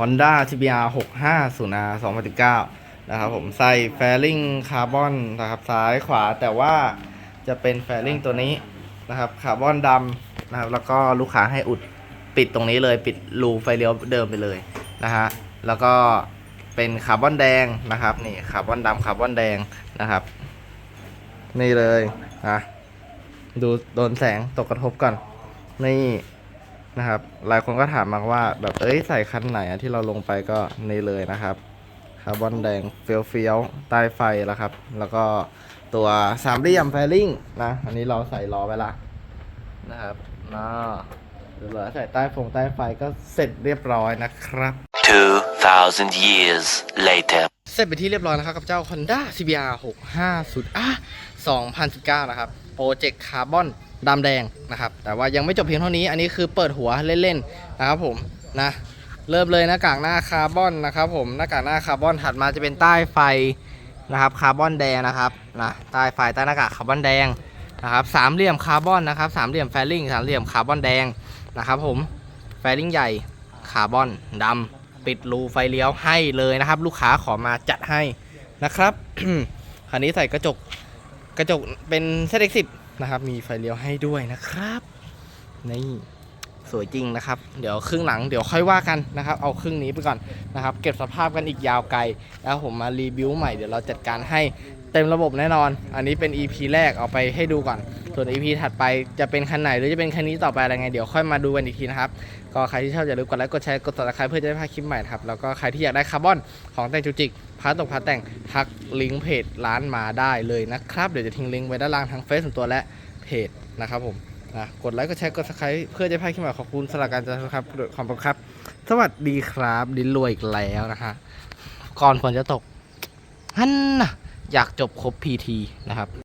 Honda CBR 650R 2019 นะครับผมใส่แฟลิงคาร์บอนนะครับซ้ายขวาแต่ว่าจะเป็นแฟลิงตัวนี้นะครับคาร์บอนดำนะครับแล้วก็ลูกค้าให้อุดปิดตรงนี้เลยปิดรูไฟเลี้ยวเดิมไปเลยนะฮะแล้วก็เป็นคาร์บอนแดงนะครับนี่คาร์บอนดำคาร์บอนแดงนะครับนี่เลยนะดูโดนแสงตกกระทบก่อนนี่ นะครับ หลายคนก็ถามมาว่าแบบเอ้ยใส่คันไหนอะที่เราลงไปก็นี่เลยนะครับคาร์บอนแดงเฟี้ยวเฟี้ยวๆใต้ไฟแล้วครับ แล้วก็ตัวสามเหลี่ยมแฟลิงนะ อันนี้เราใส่ล้อไว้ละนะครับนะเดี๋ยวเหลือใส่ใต้ฟงใต้ไฟก็เสร็จเรียบร้อยนะครับ2,000 years later. เสร็จไปนที่เรียบร้อยนะครับกับเจ้า Honda CBR 650 อะ2019 นะครับโป รเจกต์คาร์บอนดำแดงนะครับ แต่ว่ายังไม่จบเพียงเท่านี้ อันนี้คือเปิดหัวเล่นๆนะครับผมนะเริ่มเลยหน้ากากหน้าคาร์บอนนะครับผมหน้ากากหน้าคาร์บอนถัดมาจะเป็นใต้ไฟนะครับคาร์บอนแดงนะครับนะใต้ไฟใต้หน้ากากคาร์บอนแดงนะครับสามเหลี่ยมคาร์บอนนะครับสามเหลี่ยมแฟลิงสามเหลี่ยมคาร์บอนแดงนะครับผมแฟลิงใหญ่คาร์บอนดำปิดรูไฟเลี้ยวให้เลยนะครับ ลูกค้าขอมาจัดให้นะครับคันนี้ใส่กระจก กระจกเป็นเซตเอ็กซินะครับ มีไฟเลี้ยวให้ด้วยนะครับ นี่ สวยจริงนะครับ เดี๋ยวครึ่งหลังเดี๋ยวค่อยว่ากันนะครับ เอาครึ่งนี้ไปก่อนนะครับ เก็บสภาพกันอีกยาวไกล แล้วผมมารีวิวใหม่เดี๋ยวเราจัดการให้เต็มระบบแน่นอน อันนี้เป็น EP แรกเอาไปให้ดูก่อน ส่วน EP ถัดไปจะเป็นคันไหนหรือจะเป็นคันนี้ต่อไปอะไรไง เดี๋ยวค่อยมาดูกันอีกทีนะครับ ก็ใครที่ชอบอย่าลืมกดไลค์กดแชร์กดติดตามเพื่อจะได้พลาดคลิปใหม่ครับ แล้วก็ใครที่อยากได้คาร์บอนของแต่งจุจิกพาร์ตตกพาร์ตแต่งทักลิงก์เพจร้านมาได้เลยนะครับ เดี๋ยวจะทิ้งลิงก์ไว้ด้านล่างทั้งเฟซส่วนตัวและเพจนะครับผม นะกดไลค์กดแชร์กด subscribe เพื่อจะพลาดคลิปใหม่ขอบคุณสำหรับการจัดครับขอบคุณครับ สวัสดีครับดินรวยอีกแล้วนะฮะก่อนฝนจะตกฮันนะอยากจบครบ PT นะครับ